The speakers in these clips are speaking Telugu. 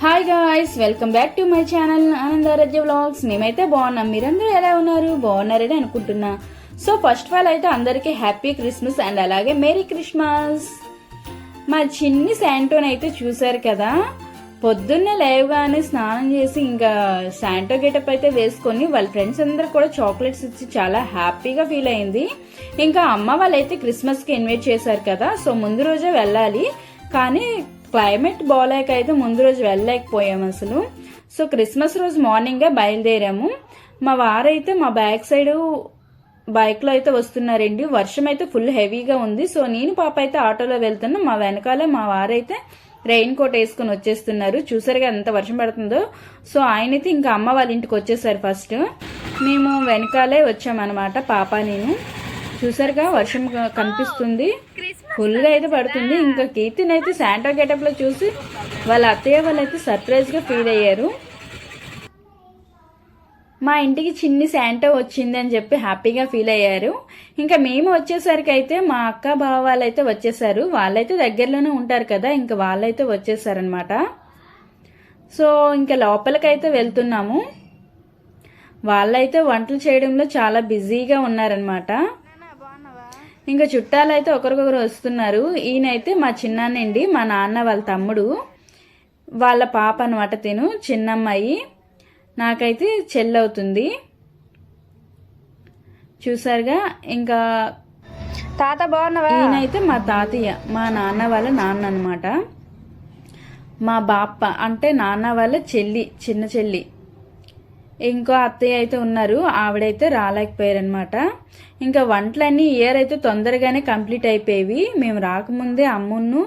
Hi guys welcome back to my channel Anandarajya vlogs మేమైతే బాగున్నాం. మీరందరూ ఎలా ఉన్నారు? బాగున్నారని అనుకుంటున్నా. సో ఫస్ట్ ఆఫ్ ఆల్ అయితే అందరికీ హ్యాపీ క్రిస్మస్ అండ్ అలాగే మేరీ క్రిస్మస్ మా చిన్ని శాంటోని అయితే చూసారు కదా. పొద్దున్నే లేవగానే స్నానం చేసి ఇంకా శాంటో గెటప్ అయితే వేసుకొని వాళ్ళ ఫ్రెండ్స్ అందరు కూడా చాక్లెట్స్ ఇచ్చి చాలా హ్యాపీగా ఫీల్ అయింది. ఇంకా అమ్మ వాళ్ళైతే క్రిస్మస్కి ఇన్వైట్ చేశారు కదా. సో ముందు రోజే వెళ్ళాలి. కానీ క్లైమేట్ బాగాలేక అయితే ముందు రోజు వెళ్ళలేకపోయాము అసలు. సో క్రిస్మస్ రోజు మార్నింగే బయలుదేరాము. మా వారైతే మా బ్యాక్ సైడ్ బైక్లో అయితే వస్తున్నారండి. వర్షం అయితే ఫుల్ హెవీగా ఉంది. సో నేను పాప అయితే ఆటోలో వెళ్తున్నా. మా వెనకాలే మా వారైతే రెయిన్ కోట్ వేసుకుని వచ్చేస్తున్నారు. చూసారుగా ఎంత వర్షం పడుతుందో. సో ఆయన అయితే ఇంకా అమ్మ వాళ్ళ ఇంటికి వచ్చేసారు ఫస్ట్. మేము వెనకాలే వచ్చామన్నమాట పాప నేను. చూసారుగా వర్షం కనిపిస్తుంది. కనిపిస్తుంది ఫుల్గా అయితే పడుతుంది. ఇంకా కీర్తిని అయితే శాంటా గెటప్లో చూసి వాళ్ళ అత్తయ్య వాళ్ళు అయితే ఫీల్ అయ్యారు. మా ఇంటికి చిన్ని శాంటా వచ్చింది అని చెప్పి హ్యాపీగా ఫీల్ అయ్యారు. ఇంకా మేము వచ్చేసరికి అయితే మా అక్క బావ వాళ్ళైతే వచ్చేసారు. వాళ్ళైతే దగ్గరలోనే ఉంటారు కదా ఇంకా వాళ్ళైతే వచ్చేసారనమాట సో ఇంకా లోపలికైతే వెళ్తున్నాము. వాళ్ళైతే వంటలు చేయడంలో చాలా బిజీగా ఉన్నారనమాట ఇంకా చుట్టాలైతే ఒకరికొకరు వస్తున్నారు. ఈయనైతే మా చిన్నాన్నండి మా నాన్న వాళ్ళ తమ్ముడు. వాళ్ళ పాప అనమాట తిను చిన్నమ్మాయి. నాకైతే చెల్లవుతుంది. చూసారుగా ఇంకా తాత బాగున్నావా? ఈయనైతే మా తాతయ్య మా నాన్న వాళ్ళ నాన్న అనమాట మా బాప్ప అంటే నాన్న వాళ్ళ చెల్లి చిన్న చెల్లి. ఇంకో అత్తయ్య అయితే ఉన్నారు ఆవిడైతే రాలేకపోయారనమాట ఇంకా వంటలన్నీ ఇయర్ అయితే తొందరగానే కంప్లీట్ అయిపోయేవి. మేము రాకముందే అమ్మును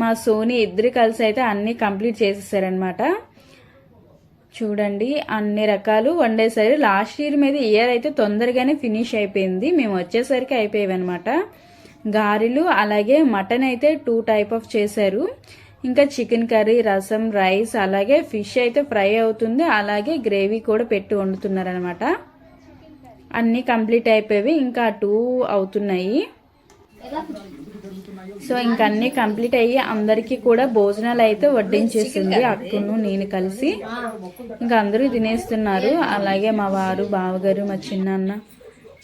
మా సోని ఇద్దరు కలిసి అయితే అన్నీ కంప్లీట్ చేసేసారనమాట చూడండి అన్ని రకాలు వండేసరి. లాస్ట్ ఇయర్ మీద ఇయర్ అయితే తొందరగానే ఫినిష్ అయిపోయింది. మేము వచ్చేసరికి అయిపోయేవి అనమాట గారెలు అలాగే మటన్ అయితే టూ టైప్ ఆఫ్ చేశారు. ఇంకా చికెన్ కర్రీ రసం రైస్ అలాగే ఫిష్ అయితే ఫ్రై అవుతుంది. అలాగే గ్రేవీ కూడా పెట్టి వండుతున్నారనమాట అన్నీ కంప్లీట్ అయిపోయేవి. ఇంకా టూ అవుతున్నాయి. సో ఇంక అన్ని కంప్లీట్ అయ్యి అందరికీ కూడా భోజనాలు అయితే వడ్డించేసింది అక్కను నేను కలిసి. ఇంకా అందరూ తినేస్తున్నారు. అలాగే మా వారు బావగారు మా చిన్నాన్న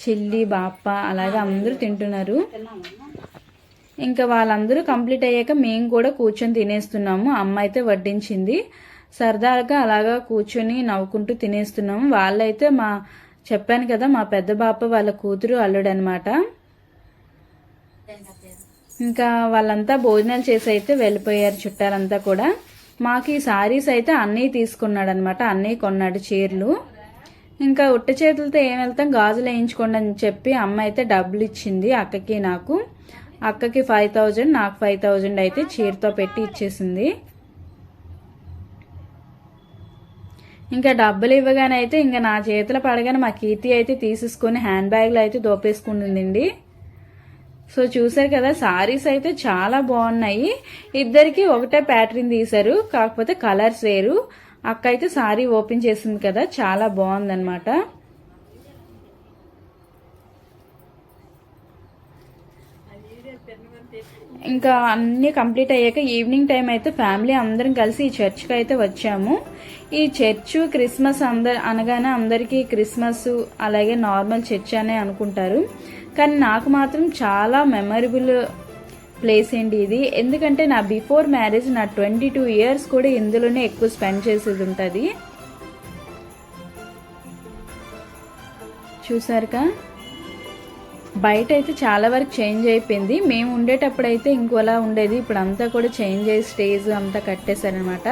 చెల్లి బాప్ప అలాగే అందరూ తింటున్నారు. ఇంకా వాళ్ళందరూ కంప్లీట్ అయ్యాక మేము కూడా కూర్చొని తినేస్తున్నాము. అమ్మ అయితే వడ్డించింది. సరదాగా అలాగా కూర్చొని నవ్వుకుంటూ తినేస్తున్నాము. వాళ్ళైతే మా చెప్పాను కదా మా పెద్ద బాప వాళ్ళ కూతురు అల్లుడు అనమాట ఇంకా వాళ్ళంతా భోజనాలు చేసి అయితే వెళ్ళిపోయారు చుట్టాలంతా కూడా. మాకు ఈ సారీస్ అయితే అన్నయ్య తీసుకున్నాడు అనమాట అన్నయ్య కొన్నాడు చీరలు. ఇంకా ఉట్ట చేతులతో ఏం వెళ్తాం? గాజులు వేయించుకోండి అని చెప్పి అమ్మ అయితే డబ్బులు ఇచ్చింది అక్కకి నాకు. అక్కకి ఫైవ్ థౌజండ్ నాకు ఫైవ్ థౌజండ్ అయితే చీరతో పెట్టి ఇచ్చేసింది. ఇంకా డబ్బులు ఇవ్వగానే అయితే ఇంకా నా చేతులు పడగానే మా కీర్తి అయితే తీసేసుకొని హ్యాండ్ బ్యాగ్లో అయితే దోపేసుకుంటుందండి. సో చూసారు కదా సారీస్ అయితే చాలా బాగున్నాయి. ఇద్దరికి ఒకటే ప్యాటర్న్ తీశారు కాకపోతే కలర్స్ వేరు. అక్క అయితే సారీ ఓపెన్ చేసింది కదా చాలా బాగుందనమాట ఇంకా అన్ని కంప్లీట్ అయ్యాక ఈవినింగ్ టైం అయితే ఫ్యామిలీ అందరం కలిసి ఈ చర్చ్కి అయితే వచ్చాము. ఈ చర్చ్ క్రిస్మస్ అందరు అనగానే అందరికీ క్రిస్మస్ అలాగే నార్మల్ చర్చ్ అనే అనుకుంటారు. కానీ నాకు మాత్రం చాలా మెమరబుల్ ప్లేస్ అండి ఇది. ఎందుకంటే నా బిఫోర్ మ్యారేజ్ నా ట్వంటీ టూ ఇయర్స్ కూడా ఇందులోనే ఎక్కువ స్పెండ్ చేసేది ఉంటుంది. చూసారుగా? బయట అయితే చాలా వరకు చేంజ్ అయిపోయింది. మేము ఉండేటప్పుడు అయితే ఇంకోలా ఉండేది. ఇప్పుడు అంతా కూడా చేంజ్ అయ్యి స్టేజ్ అంతా కట్టేశారనమాట.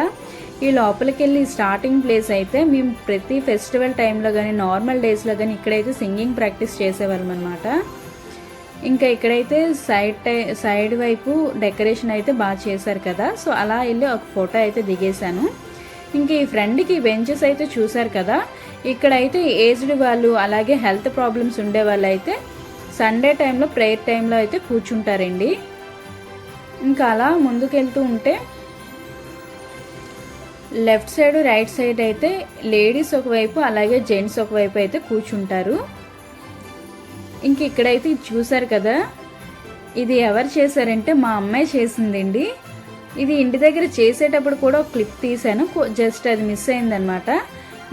ఈ లోపలికి వెళ్ళి స్టార్టింగ్ ప్లేస్ అయితే మేము ప్రతి ఫెస్టివల్ టైంలో కానీ నార్మల్ డేస్లో కానీ ఇక్కడైతే సింగింగ్ ప్రాక్టీస్ చేసేవాళ్ళం అనమాట ఇంకా ఇక్కడైతే సైడ్ టై సైడ్ వైపు డెకరేషన్ అయితే బాగా చేశారు కదా. సో అలా వెళ్ళి ఒక ఫోటో అయితే దిగేశాను. ఇంకా ఈ ఫ్రెండ్కి బెంచెస్ అయితే చూశారు కదా. ఇక్కడైతే ఏజ్డ్ వాళ్ళు అలాగే హెల్త్ ప్రాబ్లమ్స్ ఉండే వాళ్ళు అయితే సండే టైంలో ప్రేయర్ టైంలో అయితే కూర్చుంటారండి. ఇంకా అలా ముందుకెళ్తూ ఉంటే లెఫ్ట్ సైడ్ రైట్ సైడ్ అయితే లేడీస్ ఒకవైపు అలాగే జెంట్స్ ఒకవైపు అయితే కూర్చుంటారు. ఇంక ఇక్కడైతే చూసారు కదా ఇది ఎవరు చేశారంటే మా అమ్మాయి చేసిందండి. ఇది ఇంటి దగ్గర చేసేటప్పుడు కూడా ఒక క్లిప్ తీసాను జస్ట్ అది మిస్ అయిందనమాట.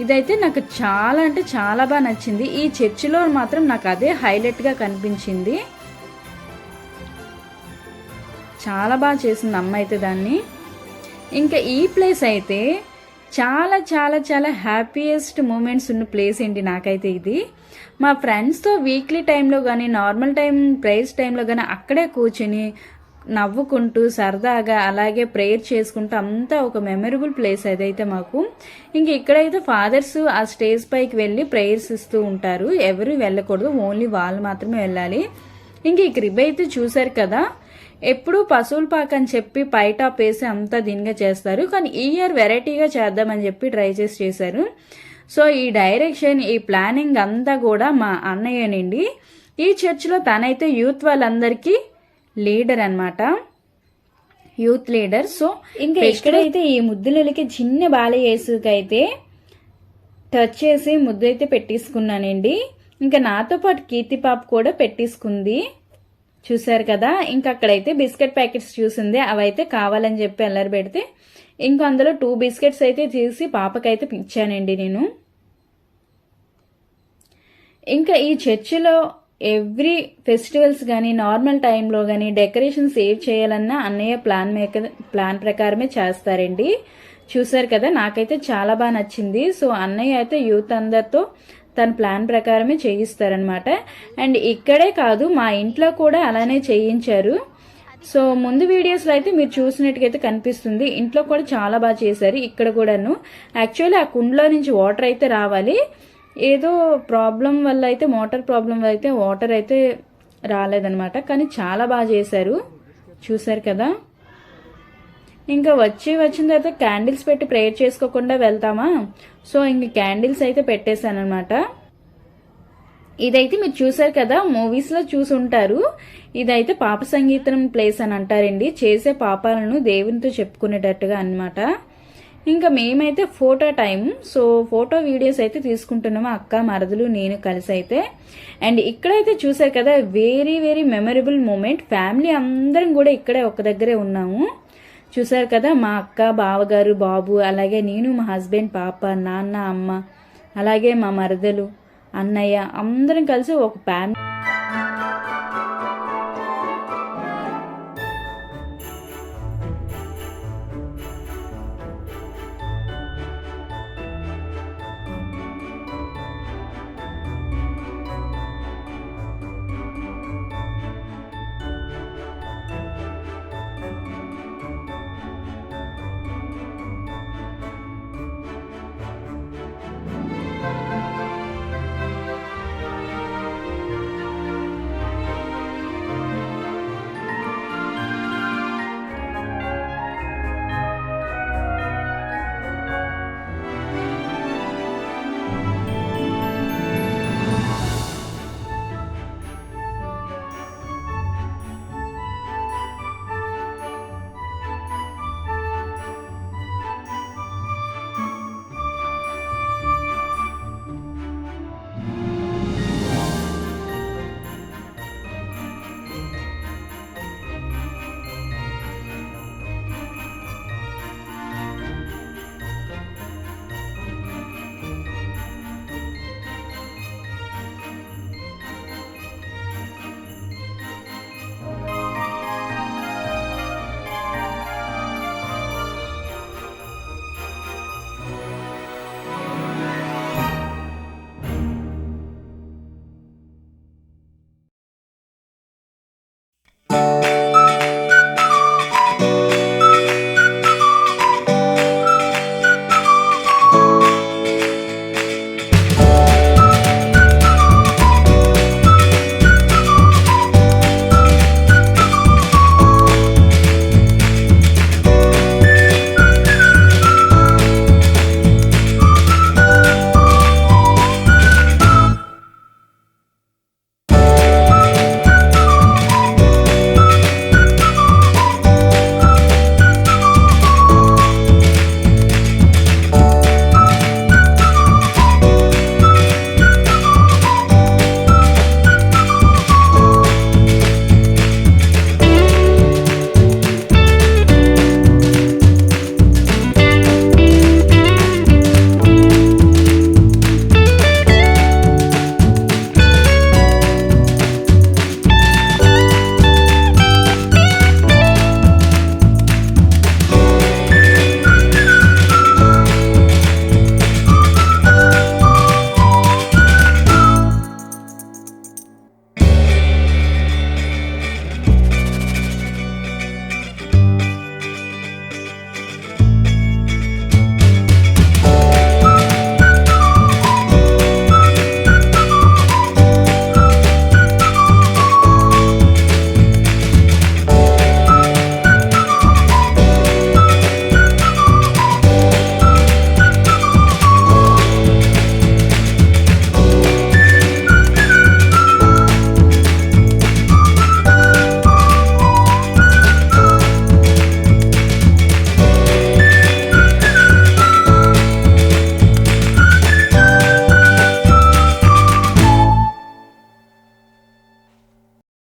ఇదైతే నాకు చాలా అంటే చాలా బాగా నచ్చింది. ఈ చర్చిలో మాత్రం నాకు అదే హైలైట్గా కనిపించింది. చాలా బాగా చేసింది అమ్మ అయితే దాన్ని. ఇంకా ఈ ప్లేస్ అయితే చాలా చాలా చాలా హ్యాపీయెస్ట్ మూమెంట్స్ ఉన్న ప్లేస్ ఏంటి నాకైతే ఇది. మా ఫ్రెండ్స్తో వీక్లీ టైంలో కానీ నార్మల్ టైం ప్రైజ్ టైంలో కానీ అక్కడే కూర్చొని నవ్వుకుంటూ సరదాగా అలాగే ప్రేయర్ చేసుకుంటూ అంతా ఒక మెమరబుల్ ప్లేస్ అదైతే మాకు. ఇంక ఇక్కడైతే ఫాదర్స్ ఆ స్టేజ్ పైకి వెళ్ళి ప్రేయర్స్ ఇస్తూ ఉంటారు. ఎవరు వెళ్ళకూడదు ఓన్లీ వాళ్ళు మాత్రమే వెళ్ళాలి. ఇంక ఈ క్రిబ్ అయితే చూశారు కదా ఎప్పుడూ పశువుల పాక అని చెప్పి పై టాప్ వేసి అంతా దీనిగా చేస్తారు. కానీ ఈ ఇయర్ వెరైటీగా చేద్దామని చెప్పి ట్రై చేసి చేశారు. సో ఈ డైరెక్షన్ ఈ ప్లానింగ్ అంతా కూడా మా అన్నయ్యనండి. ఈ చర్చిలో తనైతే యూత్ వాళ్ళందరికీ లీడర్ అన్నమాట. Youth leader. సో ఇంకా ఇక్కడైతే ఈ ముద్దులకి చిన్న బాలయేసుకైతే టచ్ చేసి ముద్దు అయితే పెట్టేసుకున్నానండి. ఇంకా నాతో పాటు కీర్తి పాప కూడా పెట్టేసుకుంది. చూసారు కదా? ఇంకా అక్కడైతే బిస్కెట్ ప్యాకెట్స్ చూసింది. అవైతే కావాలని చెప్పి అల్లరి పెడితే ఇంకా అందులో టూ బిస్కెట్స్ అయితే తీసి పాపకైతే ఇచ్చానండి నేను. ఇంకా ఈ చర్చిలో ఎవ్రీ ఫెస్టివల్స్ కానీ నార్మల్ టైంలో కానీ డెకరేషన్ సేవ్ చేయాలన్నా అన్నయ్య ప్లాన్ మేక ప్లాన్ ప్రకారమే చేస్తారండి. చూసారు కదా నాకైతే చాలా బాగా నచ్చింది. సో అన్నయ్య అయితే యూత్ అందరితో తన ప్లాన్ ప్రకారమే చేయిస్తారనమాట అండ్ ఇక్కడే కాదు మా ఇంట్లో కూడా అలానే చేయించారు. సో ముందు వీడియోస్లో అయితే మీరు చూసినట్టుగైతే కనిపిస్తుంది. ఇంట్లో కూడా చాలా బాగా చేశారు ఇక్కడ కూడాను. యాక్చువల్లీ ఆ కుండలో నుంచి వాటర్ అయితే రావాలి. ఏదో ప్రాబ్లం వల్ల అయితే మోటార్ ప్రాబ్లం వల్ల అయితే వాటర్ అయితే రాలేదనమాట కానీ చాలా బాగా చేశారు. చూశారు కదా? ఇంకా వచ్చి వచ్చిన తర్వాత క్యాండిల్స్ పెట్టి ప్రేయర్ చేసుకోకుండా వెళ్తామా? సో ఇంక క్యాండిల్స్ అయితే పెట్టేశానమాట ఇదైతే మీరు చూసారు కదా మూవీస్లో చూసి ఉంటారు. ఇదైతే పాప సంగీతం ప్లేస్ అని అంటారండి. చేసే పాపాలను దేవునితో చెప్పుకునేటట్టుగా అన్నమాట. ఇంకా మేమైతే photo time so photo videos అయితే తీసుకుంటున్నాము అక్క మరదలు నేను కలిసి అయితే. అండ్ ఇక్కడైతే చూసారు కదా very very memorable moment family అందరం కూడా ఇక్కడే ఒక దగ్గరే ఉన్నాము. చూసారు కదా మా అక్క బావగారు బాబు అలాగే నేను మా హస్బెండ్ పాప నాన్న అమ్మ అలాగే మా మరదలు అన్నయ్య అందరం కలిసి ఒక ఫ్యామిలీ